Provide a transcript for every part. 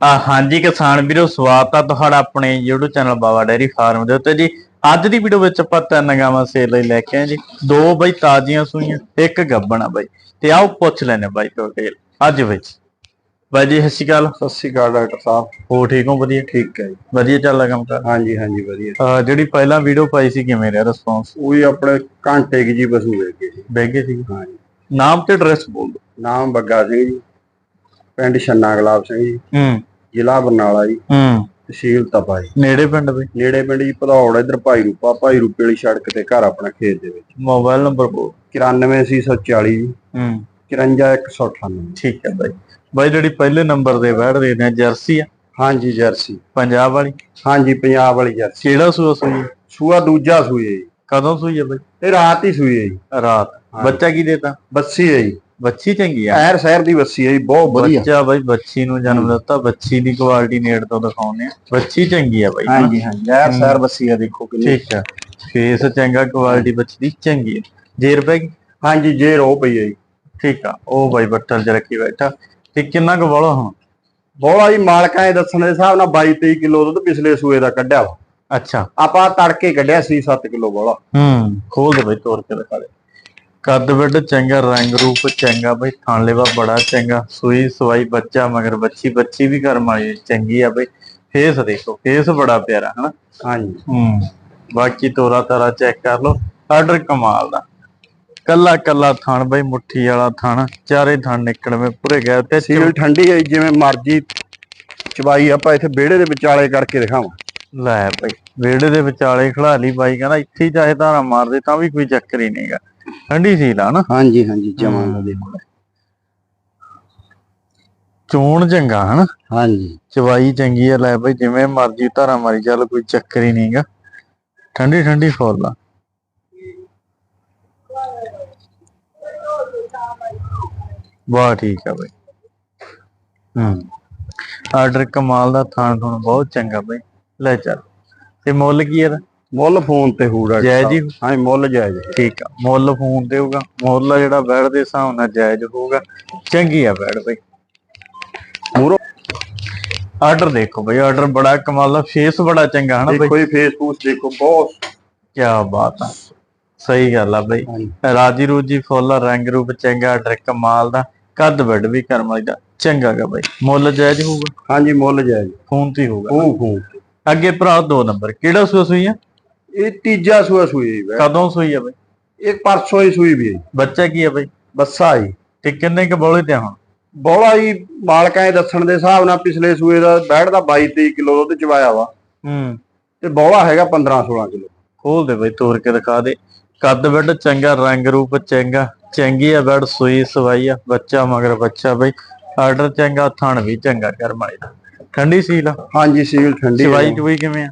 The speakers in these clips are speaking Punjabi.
ਆ ਹਾਂਜੀ ਕਿਸਾਨ ਵੀਰੋ ਸਵਾਗਤ ਆ ਤੁਹਾਡਾ ਆਪਣੇ YouTube channel Baba dairy farm ਦੇ ਉੱਤੇ ਜੀ। ਅੱਜ ਦੀ ਵੀਡੀਓ ਵਿੱਚ ਆਪਾਂ ਤਿੰਨ ਗਾਵਾਂ ਸੇਲ ਲਈ ਲੈ ਕੇ ਆਏ ਜੀ। ਦੋ ਬਈ ਤਾਜ਼ੀਆਂ ਸੂਈਆਂ ਇੱਕ ਗੱਬਣ ਆ ਬਈ। ਤੇ ਆਓ ਪੁੱਛ ਲੈਨੇ ਬਾਈ ਤੋਂ ਡਿਟੇਲ ਅੱਜ ਵਿੱਚ ਬਾਈ ਜੀ ਸਤਿ ਸ਼੍ਰੀ ਅਕਾਲ। ਸਤਿ ਸ਼੍ਰੀ ਅਕਾਲ ਡਾਕਟਰ ਸਾਹਿਬ। ਹੋ ਠੀਕ ਹੋ? ਵਧੀਆ? ਠੀਕ ਹੈ ਜੀ। ਵਧੀਆ ਚੱਲਦਾ ਕੰਮ ਕਰ ਹਾਂਜੀ ਹਾਂਜੀ ਵਧੀਆ। ਅਹ ਜਿਹੜੀ ਪਹਿਲਾਂ ਵੀਡੀਓ ਪਾਈ ਸੀ ਕਿਵੇਂ ਰਿਹਾ ਰਿਸਪੌਂਸ ਉਹੀ ਆਪਣੇ ਘੰਟੇ ਕੀ ਜੀ ਬਸੂ ਲੈ ਕੇ ਜੀ। ਸੀ? ਹਾਂਜੀ। ਨਾਮ ਤੇ ਐਡਰੈਸ ਬੋਲ ਦਿਓ। ਨਾਮ ਬੱਗਾ ਸਿੰਘ ਜੀ। ਪਿੰਡ ਛੰਨਾ ਗੁਲਾਬ ਸਿੰਘ ਜੀ ਹੂੰ। ਜ਼ਿਲ੍ਹਾ ਬਰਨਾਲਾ ਜੀ ਹੂੰ। ਤਹਿਸੀਲ ਤਪਾ ਜੀ। ਨੇੜੇ ਪਿੰਡ ਬਈ ਨੇੜੇ ਪਿੰਡ ਜੀ ਭਦੌੜ ਇਧਰ ਭਾਈ ਰੂਪਾ ਭਾਈ ਰੂਪੇ ਵਾਲੀ ਸੜਕ ਤੇ ਘਰ ਆਪਣਾ ਖੇਤ ਦੇ ਵਿੱਚ। ਮੋਬਾਈਲ ਨੰਬਰ ਬੋਲ। 94840 ਜੀ। ਹੂੰ। 54198 ਠੀਕ ਹੈ ਬਾਈ। ਬਾਈ ਜਿਹੜੀ ਪਹਿਲੇ ਨੰਬਰ ਦੇ ਬੈਠ ਰਹੇ ਨੇ ਜਰਸੀ ਆ? ਹਾਂਜੀ ਜਰਸੀ। ਪੰਜਾਬ ਵਾਲੀ? ਹਾਂਜੀ ਪੰਜਾਬ ਵਾਲੀ ਜਰਸੀ। ਕਿਹੜਾ ਸੂਆ ਸੂਈ ਹੈ? ਸੂਆ ਦੂਜਾ ਸੂਏ ਜੀ। ਕਦੋਂ ਸੂਈ ਹੈ ਬਾਈ? ਇਹ ਰਾਤ ਹੀ ਸੂਏ ਜੀ। ਰਾਤ। ਹਾਂ। ਬੱਚਾ ਕੀ ਦੇਤਾ? ਬੱਸੀ ਹੈ ਜੀ। ਬੱਚੀ ਚੰਗੀ ਆ। ਐਰ ਸ਼ਹਿਰ ਦੀ ਬੱਸੀ ਹੈ ਜੀ ਬਹੁਤ ਵਧੀਆ। ਬੱਚਾ ਬਾਈ ਬੱਚੀ ਨੂੰ ਜਨਮ ਦਿੱਤਾ ਬੱਚੀ ਦੀ ਕੁਆਲਿਟੀ ਨੇੜ ਤੋਂ ਦਿਖਾਉਂਦੇ ਆ। ਬੱਚੀ ਚੰਗੀ ਆ ਬਾਈ। ਹਾਂਜੀ ਹਾਂਜੀ। ਐਰ ਸ਼ਹਿਰ ਬੱਸੀ ਹੈ ਦੇਖੋ ਕਿੰਨੀ। ਠੀਕ ਆ। ਫੇਸ ਚੰਗਾ ਕੁਆਲਿਟੀ ਬੱਚੀ ਦੀ ਚੰਗੀ ਆ। ਜੇਰ ਪੈ ਹਾਂਜੀ ਜੇ ਰੋ ਪਈ ਹੈ ਜੀ। ਠੀਕ ਆ। ਉਹ ਬਾਈ ਬੱਟਲ ਚ ਰੱਖੀ ਬੈਠਾ। ਤੇ ਕਿੰਨਾ ਕੁ ਬੋਲਾ ਹੁਣ? ਬੋਲਾ ਜੀ ਮਾਲਕਾਂ ਦੇ ਦੱਸਣ ਦੇ ਹਿਸਾਬ ਨਾਲ 22 23 ਕਿਲੋ ਦੁੱਧ ਪਿਛਲੇ ਸੂਏ ਦਾ ਕੱਢਿਆ ਵਾ। ਅੱਛਾ। ਆਪਾਂ ਤੜਕੇ ਕੱਢਿਆ ਸੀ 7 ਕਿਲੋ ਬੋਲਾ। ਹੂੰ। ਖੋਲ ਦੇ ਬਈ ਤੋੜ ਕੇ ਦਿਖਾ ਦੇ। ਕੱਦ ਵੱਡ ਚੰਗਾ ਰੰਗ ਰੂਪ ਚੰਗਾ ਬਈ ਥਣ ਲੇਵਾ ਬੜਾ ਚੰਗਾ ਸੂਈ ਸਵਾਈ ਬੱਚਾ ਮਗਰ ਬੱਚੀ ਬੱਚੀ ਵੀ ਘਰ ਮਾਰੀ ਚੰਗੀ ਆ ਬਈ। ਫੇਸ ਦੇਖੋ ਫੇਸ ਬੜਾ ਪਿਆਰਾ ਹਨਾ? ਹਾਂਜੀ। ਹੂੰ ਬਾਕੀ ਤੋਰਾ ਤਾਰਾ ਚੈੱਕ ਕਰ ਲਓ ਆਰਡਰ ਕਮਾਲ ਦਾ। ਕੱਲਾ ਕੱਲਾ ਥਣ ਬਈ ਮੁੱਠੀ ਵਾਲਾ ਥਣ ਚਾਰੇ ਥਣ ਨਿਕਲਵੇਂ ਪੂਰੇ ਗਏ ਤੇ ਸੀਲ ਠੰਡੀ ਹੈ ਜਿਵੇਂ ਮਰਜ਼ੀ ਚਵਾਈ ਆਪਾਂ ਇੱਥੇ ਵਿਹੜੇ ਦੇ ਵਿਚਾਲੇ ਕਰਕੇ ਦਿਖਾਵਾਂ। ਲੈ ਬਈ ਵਿਹੜੇ ਦੇ ਵਿਚਾਲੇ ਖੜਾ ਲਈ ਬਾਈ ਕਹਿੰਦਾ ਇੱਥੇ ਚਾਹੇ ਧਾਰਾ ਮਾਰਦੇ ਤਾਂ ਵੀ ਕੋਈ ਚੱਕਰ ਹੀ ਨਹੀਂਗਾ ਠੰਡੀ ਸੀ ਲਾ ਨਾ? ਹਾਂਜੀ ਹਾਂਜੀ ਜਮਾਂ ਦਾ ਦੇਖੋ ਚੋਣ ਚੰਗਾ ਹਨਾ? ਹਾਂਜੀ। ਚਵਾਈ ਚੰਗੀ ਆ ਲੈ ਬਈ ਜਿਵੇਂ ਮਰਜ਼ੀ ਧਾਰਾ ਮਾਰੀ ਚੱਲ ਕੋਈ ਚੱਕਰ ਹੀ ਨਹੀਂਗਾ ਠੰਡੀ ਠੰਡੀ ਫੁੱਲ ਆ। ਵਾਹ ਠੀਕ ਆ ਬਈ। ਹੂੰ। ਆਰਡਰ ਕਮਾਲ ਦਾ ਥਾਣ ਥੁਣ ਬਹੁਤ ਚੰਗਾ ਬਈ। ਲੈ ਚੱਲ। ਤੇ ਮੁੱਲ ਕੀ ਇਹਦਾ? ਮੁੱਲ ਫੋਨ ਤੇ ਹੋ ਡਾਕਟਰ ਜਾਇਜ਼। ਹੀ ਹਾਂਜੀ ਮੁੱਲ ਜਾਇਜ਼ ਹੈ। ਠੀਕ ਆ ਮੁੱਲ ਫੋਨ ਦੇਊਗਾ ਮੁੱਲ ਆ ਜਿਹੜਾ ਬੈਠ ਦੇ ਹਿਸਾਬ ਨਾਲ ਜਾਇਜ਼ ਹੋਊਗਾ। ਚੰਗੀ ਆ ਬੈਠ ਬਈ। ਮੂਹਰੋਂ ਆਰਡਰ ਦੇਖੋ ਬਈ ਆਰਡਰ ਬੜਾ ਕਮਾਲ ਦਾ ਫੇਸ ਬੜਾ ਚੰਗਾ ਹਨਾ ਬਈ? ਦੇਖੋ ਇਹ ਫੇਸਬੁੱਕ ਦੇਖੋ ਬਹੁਤ ਕੀ ਬਾਤ ਆ। ਸਹੀ ਗੱਲ ਆ ਬਈ। ਰਾਜੀ ਰੂਜੀ ਫੁੱਲ ਰੰਗ ਰੂਪ ਚੰਗਾ ਆਰਡਰ ਕਮਾਲ ਦਾ ਕੱਦ ਵੱਡ ਵੀ ਕਰਮ ਵਾਲੀ ਦਾ ਚੰਗਾ ਗਾ ਬਈ। ਮੁੱਲ ਜਾਇਜ਼ ਹੋਊਗਾ? ਹਾਂਜੀ ਮੁੱਲ ਜਾਇਜ਼। ਫੋਨ ਤੇ ਹੀ ਹੋਊਗਾ। ਉਹ ਫੋਨ। ਅੱਗੇ ਭਰਾ ਦੋ ਨੰਬਰ ਕਿਹੜਾ ਸੂਆ ਸੂਈ ਆ? ਇਹ ਤੀਜਾ ਸੂਆ ਸੂਈ ਜੀ ਵੈ। ਕਦੋਂ ਸੂਈ ਆ ਬਈ? ਇਹ ਪਰਸੋਂ ਹੀ ਸੂਈ ਵੀ ਹੈ। ਬੱਚਾ ਕੀ ਆ ਬਈ? ਬੱਸਾ ਜੀ ਤੇ ਕਿੰਨੇ ਕ ਬੋਲੇ ਤੇ ਹੁਣ? ਬੋਲਾ ਜੀ ਮਾਲਕਾਂ ਦੇ ਦੱਸਣ ਦੇ ਹਿਸਾਬ ਨਾਲ ਪਿਛਲੇ ਸੂਏ ਦਾ ਬੈੜ ਦਾ 22 23 ਕਿਲੋ ਦੁੱਧ ਚਵਾਇਆ ਵਾ। ਹੂੰ। ਤੇ ਬੋਲਾ ਹੈਗਾ 15 16 ਕਿਲੋ। ਖੋਲ ਦੇ ਬਈ ਤੋੜ ਕੇ ਦਿਖਾ ਦੇ। ਕੱਦ ਵੱਡ ਚੰਗਾ ਰੰਗ ਰੂਪ ਚੰਗਾ। ਚੰਗੀ ਆ ਬੈਡ ਸੂਈ ਸਵਾਈ ਆ ਬੱਚਾ ਮਗਰ ਬੱਚਾ ਬਈ। ਆਰਡਰ ਚੰਗਾ ਥਣ ਵੀ ਚੰਗਾ ਕਰਮ ਵਾਲੀ ਦਾ। ਠੰਡੀ ਸੀਲ ਹਾਂਜੀ ਸੀਲ ਠੰਡੀ ਚਵਾਈ ਚਵਾਈ ਕਿਵੇਂ ਆ?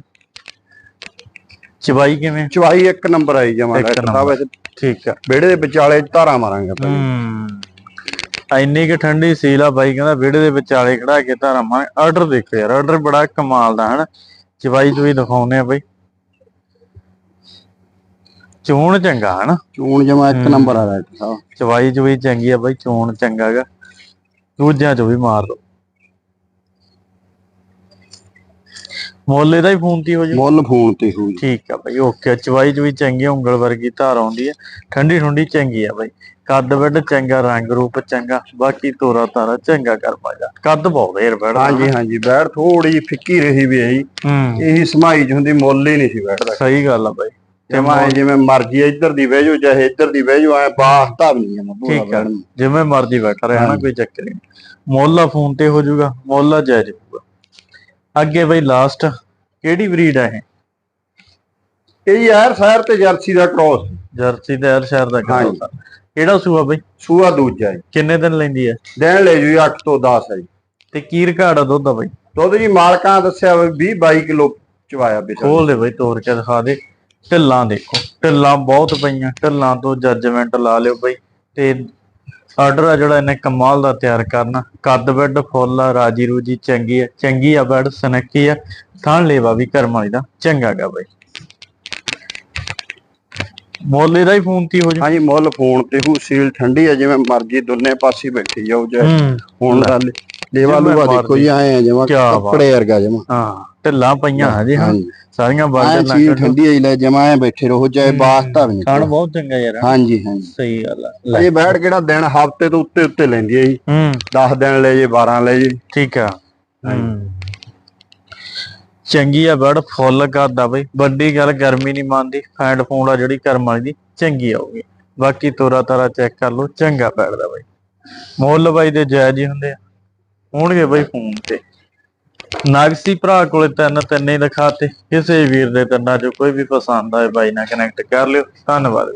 ਚਵਾਈ ਕਿਵੇਂ? ਚਵਾਈ ਇੱਕ ਨੰਬਰ ਆਈ ਜਮਾ ਇੱਕ ਡਾਕਟਰ ਸਾਹਿਬ ਠੀਕ ਆ। ਵਿਹੜੇ ਦੇ ਵਿਚਾਲੇ ਧਾਰਾ ਮਾਰਾਂਗੇ ਆਪਾਂ। ਹੂੰ। ਇੰਨੀ ਕਿ ਠੰਡੀ ਸੀਲ ਆ ਬਾਈ ਕਹਿੰਦਾ ਵਿਹੜੇ ਦੇ ਵਿਚਾਲੇ ਖੜਾ ਕੇ ਧਾਰਾ ਮਾਰ ਆਰਡਰ ਦੇਖੋ ਯਾਰ ਆਰਡਰ ਬੜਾ ਕਮਾਲ ਦਾ ਹਨ? ਚਵਾਈ ਚਵਾਈ ਦਿਖਾਉਨੇ ਆ ਬਈ। ਚੋਣ ਚੰਗਾ ਹਨਾ? ਚੂਣ ਜਮਾ ਇੱਕ। ਨੰਬਰ ਆ ਡਾਕਟਰ ਸਾਹਿਬ ਚਵਾਈ ਚਵਾਈ ਚੰਗੀ ਆ ਬਾਈ ਚੋਣ ਚੰਗਾ ਗਾ ਦੂਜਿਆਂ ਚੋਂ ਵੀ ਮਾਰ ਦੋ। ਮੁੱਲ ਇਹਦਾ ਹੀ ਫੋਨ ਤੇ ਹੀ ਹੋ ਜਾ ਮੁੱਲ ਫੋਨ ਤੇ ਹੋਈ ਠੀਕ ਆ ਬਾਈ ਓਕੇ ਚਵਾਈ ਚਵਾਈ ਚੰਗੀ ਆ, ਉਂਗਲ ਵਰਗੀ ਧਾਰ ਆਉਂਦੀ ਆ। ਠੰਡੀ ਠੰਡੀ ਚੰਗੀ ਆ ਬਾਈ। ਕੱਦ ਵੱਡ ਚੰਗਾ ਰੰਗ ਰੂਪ ਚੰਗਾ ਬਾਕੀ ਤੋਰਾ ਤਾਰਾ ਚੰਗਾ ਕਰ ਪਾਜਾ ਕੱਦ ਬਹੁਤ ਯਾਰ ਬੈੜ ਹਾਂਜੀ ਹਾਂਜੀ ਬੈੜ ਥੋੜੀ ਫਿੱਕੀ ਰਹੀ ਵੀ ਹੈ ਜੀ ਹੂੰ। ਇਹੀ ਸਮਾਈ ਚ ਹੁੰਦੀ ਮੁੱਲ ਹੀ ਨਹੀਂ ਸੀ ਬੈਠਦਾ। ਸਹੀ ਗੱਲ ਆ ਬਾਈ। ਐਂ ਜਿਵੇਂ ਮਰਜ਼ੀ ਇੱਧਰ ਦੀ ਬਹਿ ਜਾਓ ਚਾਹੇ ਇੱਧਰ ਦੀ ਬਹਿ ਜਾਓ ਐ ਬਾਸਤਾ ਵੀ ਨਹੀਂ ਪੂਰਾ ਠੀਕ। ਬੈੜ ਜਿਵੇਂ ਮਰਜ਼ੀ ਬੈਠਾ ਰਹਿਣਾ ਹਾਂਜੀ। ਕੋਈ ਚੱਕਰ ਨਹੀਂ। ਮੁੱਲ ਆ ਫੋਨ ਤੇ ਹੋ ਜਾਊਗਾ ਮੁੱਲ ਆ ਜਾਇਜ਼ ਹੋਊਗਾ। ਅੱਗੇ ਬਈ ਲਾਸਟ ਕਿਹੜੀ ਬਰੀਡ ਆ ਇਹ? ਇਹ ਯਾਰ ਸ਼ਹਿਰ ਤੇ ਜਰਸੀ ਦਾ ਕ੍ਰੋਸ ਜਰਸੀ ਤੇ ਹਰ ਸ਼ਹਿਰ ਦਾ। ਕਰਦਾ ਕਿਹੜਾ ਸੂਆ ਬਈ? ਸੂਆ ਦੂਜਾ ਜੀ। ਕਿੰਨੇ ਦਿਨ ਲੈਂਦੀ ਹੈ ਦੇਣ ਲੈ ਜੀ 8 ਤੋਂ 10 ਹੈ ਜੀ। ਤੇ ਕੀ ਰਿਕਾਰਡ ਆ ਦੁੱਧ ਦਾ ਬਈ? ਦੁੱਧ ਜੀ ਮਾਲਕਾਂ ਦੱਸਿਆ ਵੀ 20 22 ਕਿਲੋ ਚਵਾਇਆ ਬਿਸਾ ਖੋਲ ਦੇ ਬਈ ਤੋੜ ਕੇ ਦਿਖਾ ਦੇ। ਢਿੱਲਾਂ ਦੇਖੋ। ਢਿੱਲਾਂ ਬਹੁਤ ਪਈਆਂ। ਢਿੱਲਾਂ ਤੋਂ ਜੱਜਮੈਂਟ ਲਾ ਲਿਓ ਬਈ। ਤੇ ਆਰਡਰ ਆ ਜਿਹੜਾ ਇਹਨੇ ਕਮਾਲ ਦਾ ਤਿਆਰ ਕਰਨਾ। ਕੱਦ ਬੈੱਡ ਫੁੱਲ ਆ, ਰਾਜੀ ਰੂਜੀ ਚੰਗੀ ਆ ਚੰਗੀ ਆ ਬੈੱਡ ਸਨੱਕੀ ਆ, ਥਾਂ ਲੇਵਾ ਵੀ ਕਰਮ ਵਾਲੀ ਦਾ, ਚੰਗਾ ਗਾ ਬਈ। ਮੁੱਲ ਇਹਦਾ ਹੀ ਫੋਨ ਤੇ ਹੀ ਜਾ ਹਾਂਜੀ ਮੁੱਲ ਫੋਨ ਤੇ ਹੂ ਸੀਲ ਠੰਡੀ ਹੈ ਜਿਵੇਂ ਮਰਜ਼ੀ ਦੋਨੇ ਪਾਸੇ ਬੈਠੀ ਜਾਓ ਜੇ ਹੁਣ ਲੇਵਾ ਜਿਵੇਂ ਲੂਆ ਦੇਖੋ ਜੀ ਆਏ ਆ ਬਾਤ। ਕੱਪੜੇ ਵਰਗਾ ਜਮਾ ਹਾਂ ਢਿੱਲਾਂ ਪਈਆਂ ਹਜੇ ਹਾਂ। ਸਾਰੀਆਂ ਬਾਲਟਾਂ ਸੀਲ ਲੱਗ ਠੰਡੀ ਹੈ ਲੈ ਜਮਾ ਐ ਬੈਠੇ ਰਹੋ ਚਾਹੇ ਬਾਸਤਾ ਵੀ ਖਾਣ ਬਹੁਤ ਚੰਗਾ ਯਾਰ। ਹਾਂਜੀ ਹਾਂਜੀ। ਸਹੀ ਗੱਲ ਆ। ਇਹ ਬੈਠ ਕਿਹੜਾ ਦਿਨ ਹਫ਼ਤੇ ਤੋਂ ਉੱਤੇ ਉੱਤੇ ਲੈਂਦੀ ਹੈ ਜੀ। ਹੂੰ। 10 ਦਿਨ ਲੈ ਜੇ 12 ਲੈ ਜੇ। ਠੀਕ ਆ। ਹੂੰ। ਚੰਗੀ ਆ ਬੜ, ਫੁੱਲ ਕਰਦਾ ਬਈ। ਵੱਡੀ ਗੱਲ ਗਰਮੀ ਨਹੀਂ ਮੰਨਦੀ ਫੈਂਡ ਫੂਡ ਆ ਜਿਹੜੀ ਕਰਮ ਵਾਲੀ ਦੀ, ਚੰਗੀ ਆਊਗੀ ਬਾਕੀ ਤੋਰਾ ਤਾਰਾ ਚੈੱਕ ਕਰ ਲਓ, ਚੰਗਾ ਬੈਠਦਾ ਬਈ। ਮੁੱਲ ਬਾਈ ਦੇ ਜਾਇਜ਼ ਹੀ ਹੁੰਦੇ ਆ। ਹੋਣਗੇ ਬਈ ਫੋਨ ਤੇ। ਨਾਗਸੀ ਭਰਾ ਕੋਲੇ ਤਿੰਨ ਤਿੰਨੇ ਹੀ ਦਿਖਾਤੇ ਕਿਸੇ ਵੀਰ ਦੇ ਤਿੰਨਾਂ ਚੋਂ ਕੋਈ ਵੀ ਪਸੰਦ ਆਏ ਬਾਈ ਨਾਲ ਕਨੈਕਟ ਕਰ ਲਿਓ। ਧੰਨਵਾਦ।